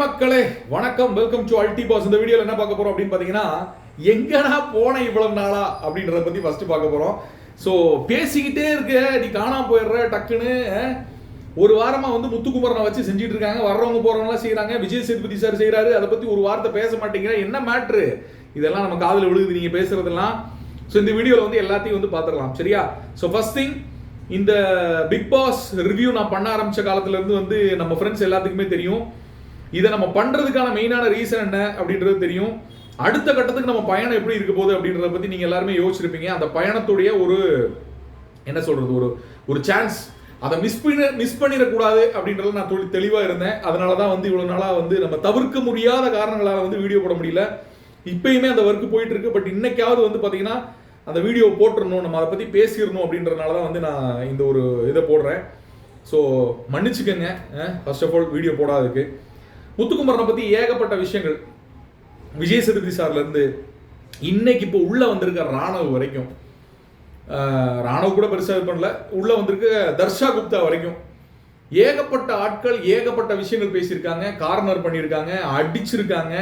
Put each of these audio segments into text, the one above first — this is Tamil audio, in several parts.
மக்களே வணக்கம். வெல்கம் டு அல்டி பாஸ் இந்த வீடியோல என்ன பார்க்க போறோம் அப்படின்னு பாத்தீங்கன்னா எங்கடா போன இவ்வளவு நாளா அப்படின்றத பத்தி ஃபர்ஸ்ட் பார்க்க போறோம். ஸோ பேசிக்கிட்டே இருக்க நீ காணாம போயிடுற டக்குன்னு ஒரு வாரமா வந்து முத்துக்குமரனை வச்சு செஞ்சுட்டு இருக்காங்க. வர்றவங்க போறவங்களாம் செய்யறாங்க விஜய் சேதுபதி சார் செய்யறாரு அதை பத்தி ஒரு வார்த்தை பேச மாட்டேங்கிற. என்ன மேட்ரு இதெல்லாம் நம்ம காதில் விழுகுது. நீங்க பேசுறதெல்லாம். ஸோ இந்த வீடியோவில் வந்து எல்லாத்தையும் வந்து பார்த்துடலாம் சரியா? ஸோ ஃபர்ஸ்ட் திங் இந்த பிக் பாஸ் ரிவ்யூ நான் பண்ண ஆரம்பிச்ச காலத்துல இருந்து வந்து நம்ம ஃப்ரெண்ட்ஸ் எல்லாத்துக்குமே தெரியும். இதை நம்ம பண்ணுறதுக்கான மெயினான ரீசன் என்ன அப்படின்றது தெரியும். அடுத்த கட்டத்துக்கு நம்ம பயணம் எப்படி இருக்க போகுது அப்படின்றத பற்றி நீங்கள் எல்லாருமே யோசிச்சிருப்பீங்க. அந்த பயணத்துடைய ஒரு என்ன சொல்கிறது ஒரு ஒரு சான்ஸ் அதை மிஸ் பண்ண மிஸ் பண்ணிடக்கூடாது அப்படின்றத நான் தொழில் தெளிவாக இருந்தேன். அதனால தான் வந்து இவ்வளோ நாளாக வந்து நம்ம தவிர்க்க முடியாத காரணங்களால் வந்து வீடியோ போட முடியல. இப்பயுமே அந்த ஒர்க் போயிட்டு இருக்கு. பட் இன்னைக்காவது வந்து பார்த்தீங்கன்னா அந்த வீடியோ போட்டுடணும் நம்ம அதை பற்றி பேசிடணும் அப்படின்றனால தான் வந்து நான் இந்த ஒரு இதை போடுறேன். ஸோ மன்னிச்சுக்கோங்க. ஃபர்ஸ்ட் ஆஃப் ஆல் வீடியோ போடாததுக்கு. முத்துக்குமரனை பற்றி ஏகப்பட்ட விஷயங்கள். விஜய் சேதுபதி சார்லேருந்து இன்னைக்கு இப்போ உள்ளே வந்திருக்க ராணுவ வரைக்கும் ராணுவ கூட பெருசாக இது பண்ணல. உள்ளே வந்திருக்க தர்ஷா குப்தா வரைக்கும் ஏகப்பட்ட ஆட்கள் ஏகப்பட்ட விஷயங்கள் பேசியிருக்காங்க கார்னர் பண்ணியிருக்காங்க அடிச்சிருக்காங்க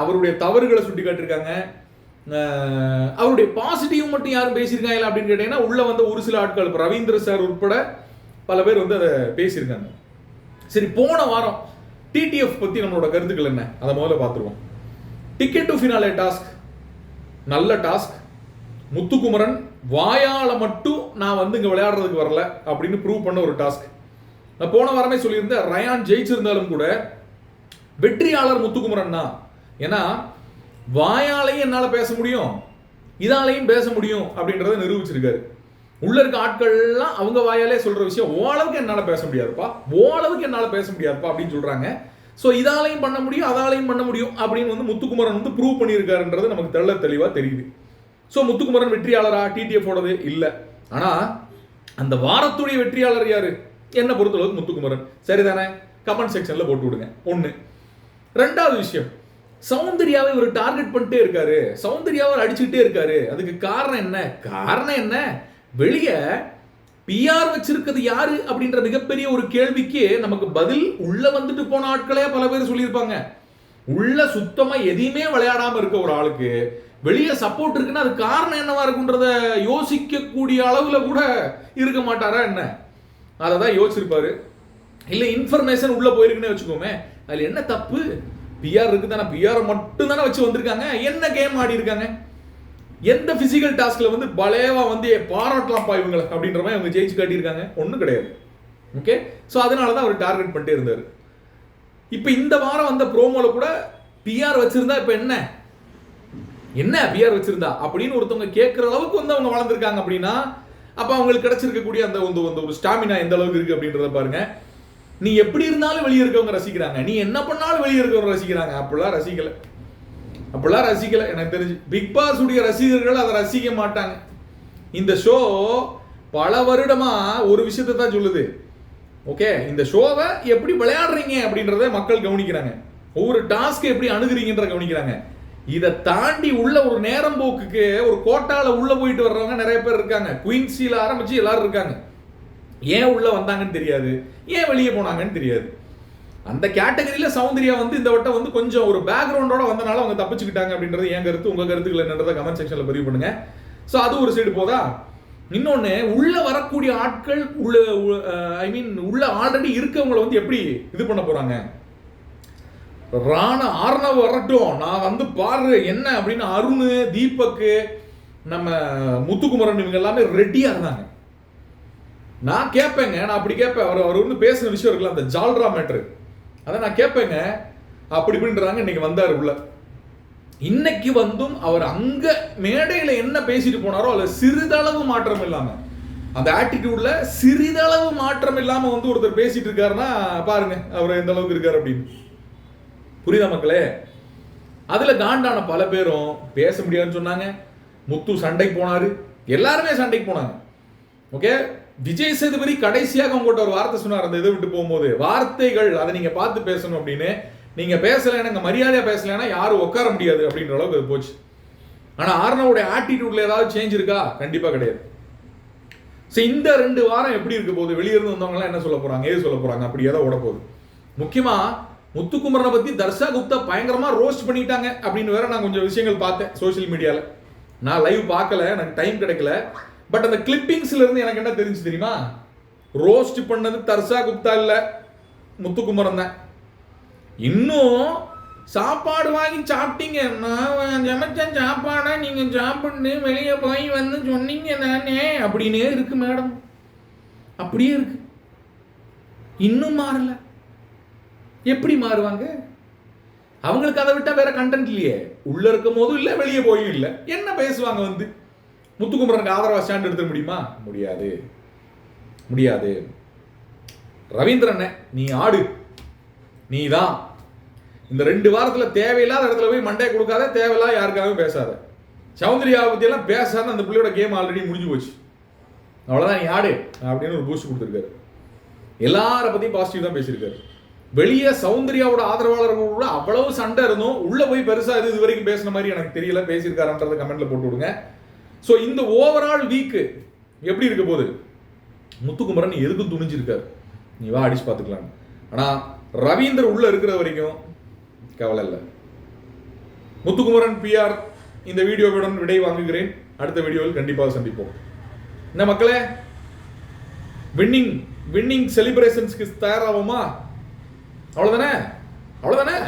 அவருடைய தவறுகளை சுட்டி காட்டியிருக்காங்க அவருடைய பாசிட்டிவ் மட்டும் யாரும் பேசியிருக்காங்களா அப்படின்னு கேட்டீங்கன்னா உள்ள வந்த ஒரு சில ஆட்கள் இப்போ ரவீந்திர சார் உட்பட பல பேர் வந்து அதை பேசியிருக்காங்க. சரி போன வாரம் டிடிஎஃப் பற்றி நம்மளோட கருத்துக்கள் என்ன? அதை முதல்ல பார்த்துருவோம். டிக்கெட் டு ஃபினாலே டாஸ்க் நல்ல டாஸ்க் முத்துக்குமரன் வாயால மட்டும் நான் வந்து இங்கே விளையாடுறதுக்கு வரல அப்படின்னு ப்ரூவ் பண்ண ஒரு டாஸ்க் நான் போன வாரமே சொல்லியிருந்தேன் ரயான் ஜெயிச்சிருந்தாலும் கூட வெற்றியாளர் முத்துக்குமரன் தான். ஏன்னா வாயாலையும் என்னால் பேச முடியும் இதாலையும் பேச முடியும் அப்படின்றத நிரூபிச்சிருக்காரு. உள்ள இருக்க ஆட்கள்லாம் அவங்க வாயாலே சொல்ற விஷயம் ஓளவுக்கு என்னால பேச முடியாதுப்பா. ஓளவுக்கு என்னால பேச முடியாதுப்பா. அப்படின்னு சொல்றாங்க. ஸோ இதாலையும் பண்ண முடியும் அதாலையும் பண்ண முடியும் அப்படின்னு வந்து முத்துக்குமரன் வந்து ப்ரூவ் பண்ணியிருக்காருன்றது நமக்கு தெள்ள தெளிவா தெரியுது. ஸோ முத்துக்குமரன் வெற்றியாளரா? டிடிஎஃபோடது இல்லை. ஆனா அந்த வாரத்துடைய வெற்றியாளர் யாரு? என்ன பொறுத்தளவுக்கு முத்துக்குமரன். சரிதானே? கமெண்ட் செக்ஷன்ல போட்டு விடுங்க. ஒண்ணு. ரெண்டாவது விஷயம். சௌந்தர்யாவை இவர் டார்கெட் பண்ணிட்டே இருக்காரு. சௌந்தர்யாவை அடிச்சுக்கிட்டே இருக்காரு. அதுக்கு காரணம் என்ன? காரணம் என்ன? வெளியே பிஆர் வச்சிருக்கிறது யாரு அப்படின்ற மிகப்பெரிய ஒரு கேள்விக்கு நமக்கு பதில் உள்ள வந்துட்டு போன ஆட்களே பல பேர் சொல்லியிருப்பாங்க. உள்ள சுத்தமா எதையுமே விளையாடாம இருக்க ஒரு ஆளுக்கு வெளியே சப்போர்ட் இருக்குன்னா அது காரணம் என்னவா இருக்குன்றத யோசிக்கக்கூடிய அளவுல கூட இருக்க மாட்டாரா என்ன? அதை தான் யோசிச்சிருப்பாரு. இல்ல இன்ஃபர்மேஷன் உள்ள போயிருக்குன்னு வச்சுக்கோமே. அதுல என்ன தப்பு? பிஆர் இருக்கு தானே பிஆர் மட்டும் தானே வச்சு வந்திருக்காங்க. என்ன கேம் ஆடி இருக்காங்க? எந்த பிசிக்கல் டாஸ்க்ல வந்து பலேவா வந்து பாராட்டலாம்ப்பா இவங்களை அப்படின்ற மாதிரி அவங்க ஜெயிச்சு காட்டியிருக்காங்க. ஒன்றும் கிடையாது. ஓகே ஸோ அதனால தான் அவர் டார்கெட் பண்ணிட்டே இருந்தார். இப்போ இந்த வாரம் வந்த ப்ரோமோல கூட பிஆர் வச்சிருந்தா இப்போ என்ன? என்ன பிஆர் வச்சிருந்தா? அப்படின்னு ஒருத்தவங்க கேட்குற அளவுக்கு வந்து அவங்க வளர்ந்துருக்காங்க அப்படின்னா அப்போ அவங்களுக்கு கிடைச்சிருக்கக்கூடிய அந்த வந்து வந்து ஒரு ஸ்டாமினா எந்த அளவுக்கு இருக்கு அப்படின்றத பாருங்க. நீ எப்படி இருந்தாலும் வெளியே இருக்கவங்க ரசிக்கிறாங்க. நீ என்ன பண்ணாலும் வெளியே இருக்கவங்க ரசிக்கிறாங்க. அப்படிலாம் ரசிக்கலை. அப்படிலாம் ரசிக்கல. எனக்கு தெரிஞ்சு பிக் பாஸ் உடைய ரசிகர்கள் அதை ரசிக்க மாட்டாங்க. இந்த ஷோ பல வருடமா ஒரு விஷயத்தை தான் சொல்லுது. ஓகே இந்த ஷோவை எப்படி விளையாடுறீங்க அப்படின்றத மக்கள் கவனிக்கிறாங்க. ஒவ்வொரு டாஸ்க்கை எப்படி அணுகுறீங்கன்ற கவனிக்கிறாங்க. இதை தாண்டி உள்ள ஒரு நேரம் போக்குக்கு ஒரு கோட்டால உள்ள போயிட்டு வர்றவங்க நிறைய பேர் இருக்காங்க. குயின்சில ஆரம்பிச்சு எல்லாரும் இருக்காங்க. ஏன் உள்ள வந்தாங்கன்னு தெரியாது. ஏன் வெளியே போனாங்கன்னு தெரியாது. அந்த கேட்டகரியில் சௌந்தர்யா வந்து இந்த வட்டம் வந்து கொஞ்சம் ஒரு பேக்ரவுண்டோட வந்தனால அவங்க தப்பிச்சுக்கிட்டாங்க அப்படின்றது என் கருத்து உங்கள் கருத்துக்கள் என்னன்றத கமெண்ட் செக்ஷனில் பதிவு பண்ணுங்க. ஸோ அது ஒரு சைடு போதா? இன்னொன்று உள்ளே வரக்கூடிய ஆட்கள் உள்ள ஐ மீன் உள்ள ஆல்ரெடி இருக்கவங்களை வந்து எப்படி இது பண்ண போகிறாங்க ராண ஆர்ணவ் வரட்டும் நான் வந்து பாரு என்ன அப்படின்னு அருண் தீபக்கு நம்ம முத்துக்குமரன் இவங்க எல்லாமே ரெடியாக இருந்தாங்க. நான் கேட்பேங்க நான் அப்படி கேட்பேன் அவர் அவர் வந்து பேசின விஷயம் இருக்குல்ல அந்த ஜால்ரா மேட்ரு அதை நான் கேட்பேங்க அப்படி இப்படின்றாங்க இன்னைக்கு வந்தார் உள்ள. இன்னைக்கு வந்தும் அவர் அங்க மேடையில என்ன பேசிட்டு போனாரோ அதுல சிறிதளவு மாற்றம் இல்லாம அந்த ஆட்டிடியூட்ல சிறிதளவு மாற்றம் இல்லாம வந்து ஒருத்தர் பேசிட்டு இருக்காருன்னா பாருங்க அவர் எந்த அளவுக்கு இருக்காரு அப்படின்னு. புரியுதா மக்களே? அதுல காண்டான பல பேரும் பேச முடியாதுன்னு சொன்னாங்க. முத்து சண்டைக்கு போனாரு. எல்லாருமே சண்டைக்கு போனாங்க. ஓகே விஜய் சேதுபதி கடைசியாக உங்கள்கிட்ட ஒரு வார்த்தை சொன்னார். அந்த இதை விட்டு போகும்போது வார்த்தைகள் அதை நீங்கள் பார்த்து பேசணும் அப்படின்னு. நீங்க பேசலைன்னா இங்க மரியாதையாக பேசலைன்னா யாரும் உட்கார முடியாது அப்படின்ற அளவுக்கு அது போச்சு. ஆனால் ஆர்னவுடைய ஆட்டிடியூட்ல ஏதாவது சேஞ்ச் இருக்கா? கண்டிப்பாக கிடையாது. ஸோ இந்த ரெண்டு வாரம் எப்படி இருக்க போகுது? வெளியிருந்து வந்தவங்கலாம் என்ன சொல்ல போறாங்க? ஏது சொல்ல போறாங்க? அப்படி ஏதோ ஓட போகுது. முக்கியமா முத்துக்குமரனை பத்தி தர்ஷா குப்தா பயங்கரமா ரோஸ்ட் பண்ணிட்டாங்க அப்படின்னு வேற நான் கொஞ்சம் விஷயங்கள் பார்த்தேன் சோஷியல் மீடியாவில் நான் லைவ் பார்க்கல எனக்கு டைம் கிடைக்கல. பட் அந்த கிளிப்பிங்ஸ்ல இருந்து எனக்கு என்ன தெரிஞ்சு தெரியுமா? ரோஸ்ட் பண்ணது தர்ஷா குப்தா இல்ல முத்துக்குமரன் தான். இன்னும் சாப்பாடு வாங்கி சாப்பிட்டீங்க. நான் சமைச்ச சாப்பாடை நீங்க சாப்பிட்டு வெளியே போய் வந்து சொன்னீங்க நானே அப்படின்னே இருக்கு மேடம். அப்படியே இருக்கு. இன்னும் மாறல. எப்படி மாறுவாங்க? அவங்களுக்கு அதை விட்டா வேற கண்டென்ட் இல்லையே. உள்ள இருக்கும் போதும் இல்லை வெளியே போயும் இல்லை. என்ன பேசுவாங்க வந்து? முத்துக்குமரனுக்கு ஆதரவாக ஸ்டாண்ட் எடுத்துக்க முடியுமா? முடியாது. முடியாது. ரவீந்திரண்ணே நீ ஆடு. நீ தான் இந்த ரெண்டு வாரத்தில் தேவையில்லாத இடத்துல போய் மண்டையை கொடுக்காத தேவையில்லாத யாருக்காகவும் பேசாத. சௌந்தரியாவை பற்றியெல்லாம் பேசாத அந்த பிள்ளையோட கேம் ஆல்ரெடி முடிஞ்சு போச்சு. அவ்வளோதான் நீ ஆடு. அப்படின்னு ஒரு பூஸ்ட் கொடுத்துருக்காரு. எல்லார பற்றியும் பாசிட்டிவ் தான் பேசியிருக்காரு. வெளியே சௌந்தர்யாவோட ஆதரவாளர்களோட அவ்வளவு சண்டை இருந்தும் உள்ளே போய் பெருசாக இது இது வரைக்கும் பேசின மாதிரி எனக்கு தெரியல. பேசியிருக்காருன்றத கமெண்ட்டில் போட்டு விடுங்க. ஸோ இந்த ஓவரால் வீக்கு எப்படி இருக்க போகுது? முத்துக்குமரன் எதுக்கும் துணிஞ்சிருக்காரு. நீ வா அடிச்சு பார்த்துக்கலாம் ஆனால் ரவீந்தர் உள்ளே இருக்கிற வரைக்கும் கவலை இல்லை. முத்துக்குமரன் பிஆர் இந்த வீடியோவுடன் விடை வாங்குகிறேன். அடுத்த வீடியோவில் கண்டிப்பாக சந்திப்போம். என்ன மக்களே? வின்னிங் வின்னிங் செலிப்ரேஷன்ஸ்க்கு தயாராகுமா அவ்வளோதானே அவ்வளோதானே